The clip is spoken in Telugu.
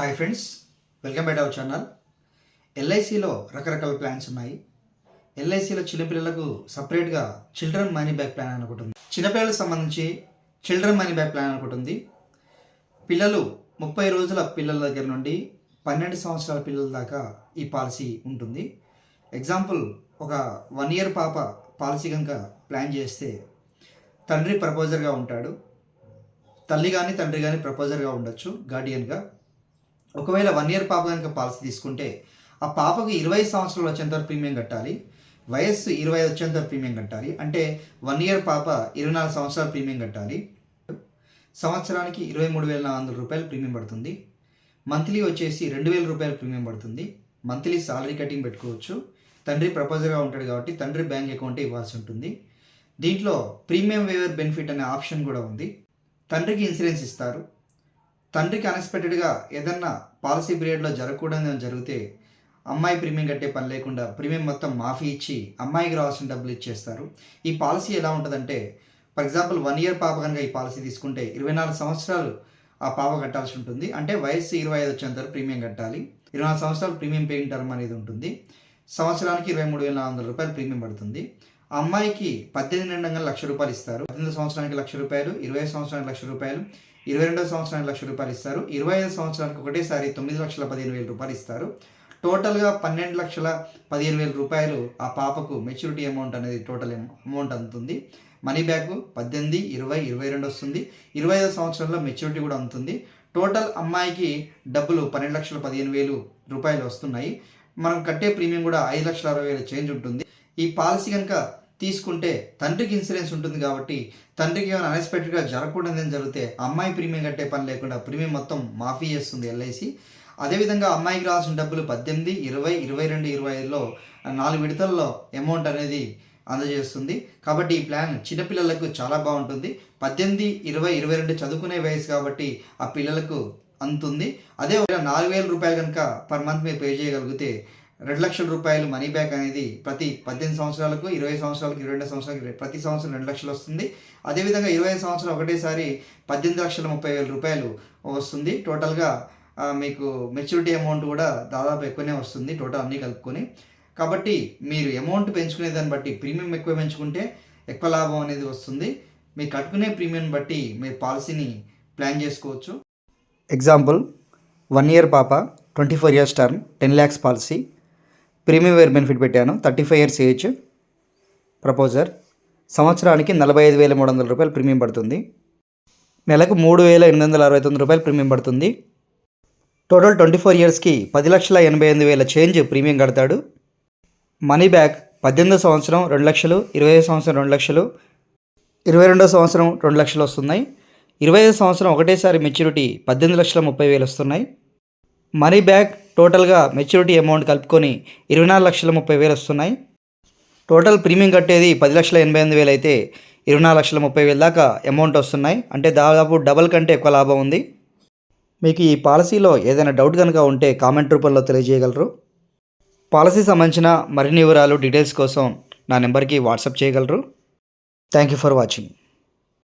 Hi friends welcome back our channel. ఎల్ఐసిలో రకరకాల ప్లాన్స్ ఉన్నాయి. ఎల్ఐసిలో చిన్నపిల్లలకు సపరేట్గా చిల్డ్రన్ మనీ బ్యాక్ ప్లాన్ అని ఒకటి ఉంది. చిన్నపిల్లలకు సంబంధించి చిల్డ్రన్ మనీ బ్యాక్ ప్లాన్ అని ఒకటి ఉంది. పిల్లలు ముప్పై రోజుల పిల్లల దగ్గర నుండి పన్నెండు సంవత్సరాల పిల్లల దాకా ఈ పాలసీ ఉంటుంది. ఎగ్జాంపుల్ ఒక వన్ ఇయర్ పాప పాలసీ కనుక ప్లాన్ చేస్తే తండ్రి ప్రపోజర్గా ఉంటాడు. తల్లి కానీ తండ్రి కానీ ప్రపోజర్గా ఉండొచ్చు గార్డియన్గా ఒకవేళ వన్ ఇయర్ పాప కనుక పాలసీ తీసుకుంటే ఆ పాపకు ఇరవై సంవత్సరాలు వచ్చేంత వరకు ప్రీమియం కట్టాలి వయస్సు ఇరవై వచ్చేంత వరకు ప్రీమియం కట్టాలి అంటే వన్ ఇయర్ పాప ఇరవై నాలుగు సంవత్సరాలు ప్రీమియం కట్టాలి. సంవత్సరానికి ఇరవై మూడు వేల నాలుగు వందల రూపాయలు ప్రీమియం పడుతుంది. మంత్లీ వచ్చేసి రెండు వేల రూపాయలు ప్రీమియం పడుతుంది. మంత్లీ సాలరీ కటింగ్ పెట్టుకోవచ్చు. తండ్రి ప్రపోజర్గా ఉంటాడు కాబట్టి తండ్రి బ్యాంక్ అకౌంట్ ఇవ్వాల్సి ఉంటుంది. దీంట్లో ప్రీమియం వేవర్ బెనిఫిట్ అనే ఆప్షన్ కూడా ఉంది. తండ్రికి ఇన్సూరెన్స్ ఇస్తారు. తండ్రికి అన్ఎక్స్పెక్టెడ్గా ఏదన్నా పాలసీ పీరియడ్లో జరగకూడదు జరిగితే అమ్మాయి ప్రీమియం కట్టే పని లేకుండా ప్రీమియం మొత్తం మాఫీ ఇచ్చి అమ్మాయికి రావాల్సిన డబ్బులు ఇచ్చేస్తారు. ఈ పాలసీ ఎలా ఉంటుందంటే ఫర్ ఎగ్జాంపుల్ వన్ ఇయర్ పాప కనుక ఈ పాలసీ తీసుకుంటే ఇరవై నాలుగు సంవత్సరాలు ఆ పాప కట్టాల్సి ఉంటుంది. అంటే వయసు ఇరవై ఐదు వచ్చేంత వరకు ప్రీమియం కట్టాలి. ఇరవై నాలుగు సంవత్సరాలు ప్రీమియం పేయింగ్ టర్మ్ అనేది ఉంటుంది. సంవత్సరానికి ఇరవై మూడు వేల నాలుగు వందల రూపాయలు ప్రీమియం పడుతుంది. అమ్మాయికి పద్దెనిమిది నిండంగా లక్ష రూపాయలు ఇస్తారు. పద్దెనిమిది సంవత్సరానికి లక్ష రూపాయలు ఇరవై సంవత్సరానికి లక్ష రూపాయలు ఇరవై రెండో సంవత్సరానికి లక్ష రూపాయలు ఇస్తారు. ఇరవై ఐదు సంవత్సరానికి ఒకటేసారి తొమ్మిది లక్షల పదిహేను వేల రూపాయలు ఇస్తారు. టోటల్గా పన్నెండు లక్షల పదిహేను వేల రూపాయలు ఆ పాపకు మెచ్యూరిటీ అమౌంట్ అనేది టోటల్ అమౌంట్ అందుతుంది. మనీ బ్యాక్ పద్దెనిమిది ఇరవై ఇరవై రెండు వస్తుంది. ఇరవై ఐదు సంవత్సరాల్లో మెచ్యూరిటీ కూడా అందుతుంది. టోటల్ అమ్మాయికి డబ్బులు పన్నెండు లక్షల పదిహేను వేలు రూపాయలు వస్తున్నాయి. మనం కట్టే ప్రీమియం కూడా ఐదు లక్షల అరవై వేల చేంజ్ ఉంటుంది. ఈ పాలసీ కనుక తీసుకుంటే తండ్రికి ఇన్సూరెన్స్ ఉంటుంది కాబట్టి తండ్రికి ఏమైనా అన్ఎక్స్పెక్టెడ్గా జరగకూడదని జరిగితే అమ్మాయి ప్రీమియం కట్టే పని లేకుండా ప్రీమియం మొత్తం మాఫీ చేస్తుంది ఎల్ఐసి. అదేవిధంగా అమ్మాయికి రావాల్సిన డబ్బులు పద్దెనిమిది ఇరవై ఇరవై రెండు ఇరవై ఐదులో నాలుగు విడతల్లో అమౌంట్ అనేది అందజేస్తుంది. కాబట్టి ఈ ప్లాన్ చిన్నపిల్లలకు చాలా బాగుంటుంది. పద్దెనిమిది ఇరవై ఇరవై రెండు చదువుకునే వయసు కాబట్టి ఆ పిల్లలకు అందుతుంది అదే నాలుగు వేల రూపాయలు కనుక పర్ మంత్ మీరు పే చేయగలిగితే రెండు లక్షల రూపాయలు మనీ బ్యాక్ అనేది ప్రతి పద్దెనిమిది సంవత్సరాలకు ఇరవై సంవత్సరాలకు ఇరవై రెండు సంవత్సరాలకు ప్రతి సంవత్సరం రెండు లక్షలు వస్తుంది. అదేవిధంగా ఇరవై ఐదు సంవత్సరాలు ఒకటేసారి పద్దెనిమిది లక్షల ముప్పై వేల రూపాయలు వస్తుంది. టోటల్గా మీకు మెచ్యూరిటీ అమౌంట్ కూడా దాదాపు ఎక్కువనే వస్తుంది టోటల్ అన్నీ కలుపుకొని. కాబట్టి మీరు అమౌంట్ పెంచుకునే దాన్ని బట్టి ప్రీమియం ఎక్కువ పెంచుకుంటే ఎక్కువ లాభం అనేది వస్తుంది. మీరు కట్టుకునే ప్రీమియం బట్టి మీరు పాలసీని ప్లాన్ చేసుకోవచ్చు. ఎగ్జాంపుల్ వన్ ఇయర్ పాప twenty four years term ten lakhs policy. Premium waiver benefit పెట్టాను. Thirty five years age proposer. సంవత్సరానికి నలభై ఐదు వేల మూడు వందల రూపాయలు ప్రీమియం పడుతుంది. నెలకు మూడు వేల ఎనిమిది వందల అరవై తొమ్మిది రూపాయలు ప్రీమియం పడుతుంది. టోటల్ ట్వంటీ ఫోర్ ఇయర్స్కి పది లక్షల ఎనభై ఎనిమిది వేల చేంజ్ ప్రీమియం కడతాడు. మనీ బ్యాక్ పద్దెనిమిదో సంవత్సరం రెండు లక్షలు ఇరవై ఐదు సంవత్సరం రెండు లక్షలు ఇరవై రెండో సంవత్సరం రెండు లక్షలు వస్తున్నాయి. ఇరవై ఐదు సంవత్సరం ఒకటేసారి మెచ్యూరిటీ పద్దెనిమిది లక్షల ముప్పై వేలు వస్తున్నాయి. మనీ బ్యాక్ టోటల్గా మెచ్యూరిటీ అమౌంట్ కలుపుకొని ఇరవై నాలుగు లక్షల ముప్పై వేలు వస్తున్నాయి. టోటల్ ప్రీమియం కట్టేది పది లక్షల ఎనభై ఎనిమిది వేలు అయితే ఇరవై నాలుగు లక్షల ముప్పై వేల దాకా అమౌంట్ వస్తున్నాయి. అంటే దాదాపు డబల్ కంటే ఎక్కువ లాభం ఉంది. మీకు ఈ పాలసీలో ఏదైనా డౌట్ కనుక ఉంటే కామెంట్ రూపంలో తెలియజేయగలరు. పాలసీ సంబంధించిన మరిన్ని వివరాలు డీటెయిల్స్ కోసం నా నెంబర్కి వాట్సాప్ చేయగలరు. Thank you for watching.